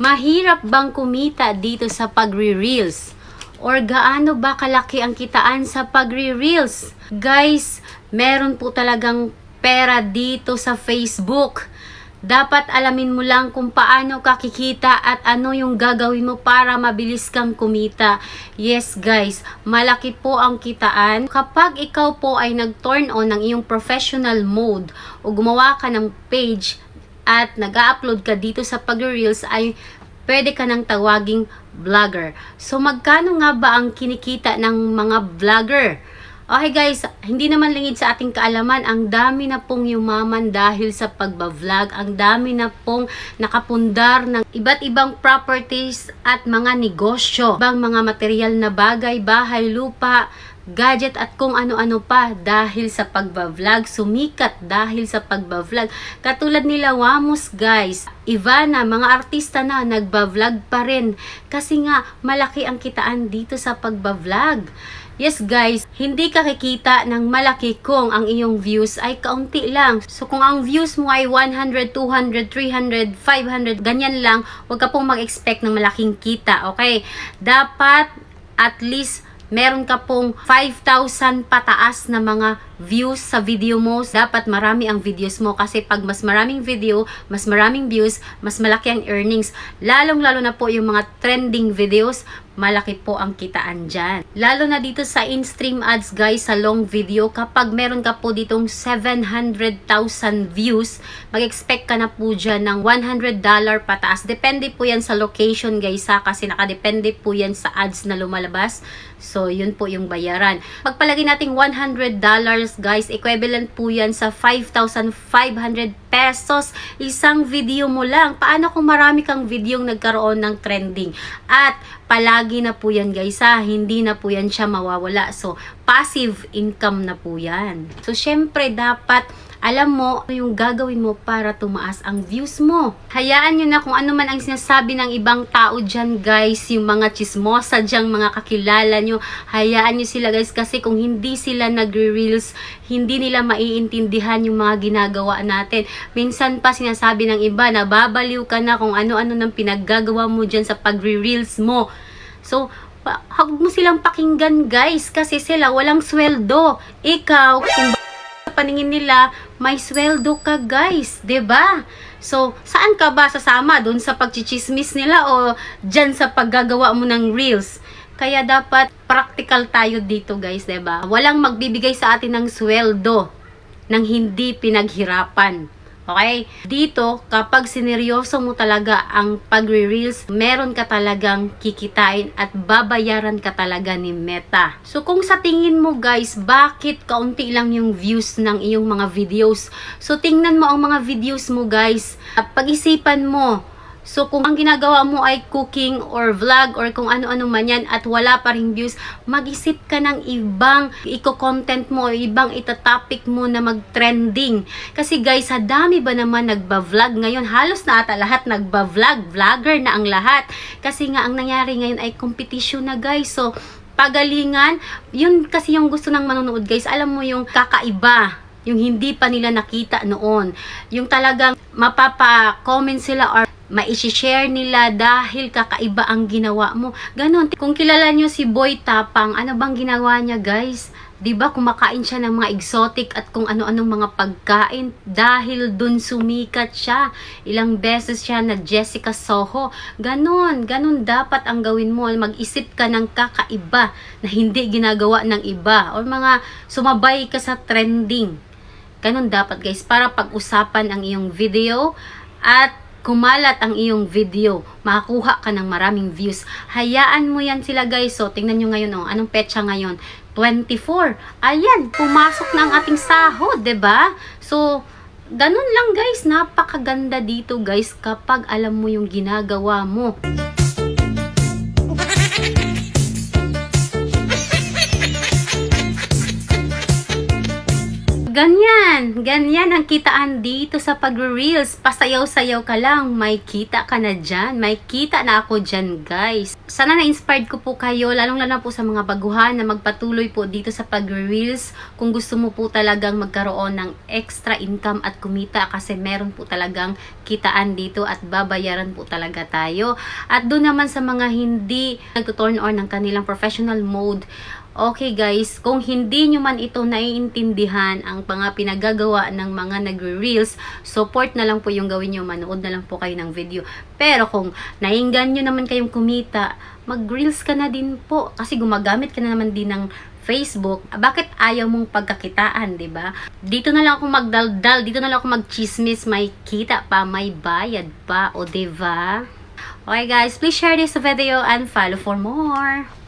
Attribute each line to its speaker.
Speaker 1: Mahirap bang kumita dito sa pagre-reels? Or gaano ba kalaki ang kitaan sa pagre-reels? Guys, meron po talagang pera dito sa Facebook. Dapat alamin mo lang kung paano ka kikita at ano yung gagawin mo para mabilis kang kumita. Yes guys, malaki po ang kitaan. Kapag ikaw po ay nag-turn on ng iyong professional mode o gumawa ka ng page at nag-upload ka dito sa pag-reels ay pwede ka nang tawaging vlogger. So magkano nga ba ang kinikita ng mga vlogger? Okay guys, hindi naman lingid sa ating kaalaman, ang dami na pong yumaman dahil sa pagbablog, ang dami na pong nakapundar ng iba't ibang properties at mga negosyo, bang mga material na bagay, bahay, lupa, gadget at kung ano-ano pa dahil sa pagbablog, sumikat dahil sa pagbablog. Katulad nila Wamos guys, Ivana, mga artista na nagbablog pa rin kasi nga malaki ang kitaan dito sa pagbablog. Yes guys, hindi ka kikita ng malaki kung ang iyong views ay kaunti lang. So kung ang views mo ay 100, 200, 300, 500, ganyan lang, huwag ka pong mag-expect ng malaking kita, okay? Dapat at least meron ka pong 5,000 pataas na mga views sa video mo. Dapat marami ang videos mo kasi pag mas maraming video, mas maraming views, mas malaki ang earnings. Lalong-lalo na po yung mga trending videos, malaki po ang kitaan dyan. Lalo na dito sa in-stream ads guys, sa long video, kapag meron ka po ditong 700,000 views, mag-expect ka na po dyan ng $100 pataas. Depende po yan sa location guys ha, kasi nakadepende po yan sa ads na lumalabas. So, yun po yung bayaran. Pagpalagay natin $100 guys, equivalent po yan sa 5,500 pesos. Isang video mo lang. Paano kung marami kang video nagkaroon ng trending? At palagi na po yan guys ha, hindi na po yan siya mawawala. So, passive income na po yan. So, syempre dapat alam mo ano yung gagawin mo para tumaas ang views mo. Hayaan nyo na kung ano man ang sinasabi ng ibang tao dyan guys, yung mga chismosa dyan, mga kakilala nyo, hayaan nyo sila guys kasi kung hindi sila nagre-reels, hindi nila maiintindihan yung mga ginagawa natin. Minsan pa sinasabi ng iba na babaliw ka na kung ano-ano nang pinaggagawa mo dyan sa pagre-reels mo. So, huwag mo silang pakinggan guys kasi sila walang sweldo. Ikaw, kung paningin nila, may sweldo ka guys, ba? So, saan ka ba sasama doon sa pagchichismis nila o diyan sa paggagawa mo ng reels? Kaya dapat practical tayo dito guys, ba? Walang magbibigay sa atin ng sweldo nang hindi pinaghirapan. Okay? Dito, kapag sineryoso mo talaga ang pagre-reels, meron ka talagang kikitain at babayaran ka talaga ni Meta. So, kung sa tingin mo guys, bakit kaunti lang yung views ng iyong mga videos? So, tingnan mo ang mga videos mo guys. At Pag-isipan mo, So, kung ang ginagawa mo ay cooking or vlog or kung ano-ano man yan at wala pa rin views, mag-isip ka ng ibang iko-content mo, ibang itatopic mo na mag-trending. Kasi guys, sa dami ba naman nagba-vlog ngayon? Halos na ata lahat nagba-vlog, vlogger na ang lahat. Kasi nga, ang nangyari ngayon ay competition na guys. So, pagalingan, yun kasi yung gusto ng manonood guys. Alam mo yung kakaiba yung hindi pa nila nakita noon. Yung talagang mapapa-comment sila or mai-share nila dahil kakaiba ang ginawa mo. Ganon. Kung kilala nyo si Boy Tapang, ano bang ginawa niya guys? 'Di ba kumakain siya ng mga exotic at kung ano-anong mga pagkain dahil dun sumikat siya. Ilang beses siya na Jessica Soho. Ganon, ganon dapat ang gawin mo. Mag-isip ka ng kakaiba na hindi ginagawa ng iba or mga sumabay ka sa trending. Ganon dapat guys para pag-usapan ang iyong video at kumalat ang iyong video, makakuha ka ng maraming views. Hayaan mo yan sila guys. So, tingnan nyo ngayon, oh, anong petsa ngayon? 24. Ayan, pumasok na ang ating sahod, ba? So, ganun lang guys, napakaganda dito guys kapag alam mo yung ginagawa mo. Ganyan, ganyan ang kitaan dito sa pag-reels. Pasayaw-sayaw ka lang, may kita ka na dyan. May kita na ako dyan, guys. Sana na-inspired ko po kayo, lalong-lalo na po sa mga baguhan na magpatuloy po dito sa pag-reels. Kung gusto mo po talagang magkaroon ng extra income at kumita kasi meron po talagang kitaan dito at babayaran po talaga tayo. At doon naman sa mga hindi nag-turn on ng kanilang professional mode, Okay guys, kung hindi nyo man ito naiintindihan ang mga pinagagawa ng mga nagre-reels, support na lang po yung gawin nyo, manood na lang po kayo ng video. Pero kung nainggan nyo naman kayong kumita, mag-reels ka na din po kasi gumagamit ka na naman din ng Facebook, bakit ayaw mong pagkakitaan, 'di ba? Dito na lang ako magdaldal, dito na lang ako magchismis, may kita pa, may bayad pa, o 'di ba? Okay guys, please share this video and follow for more.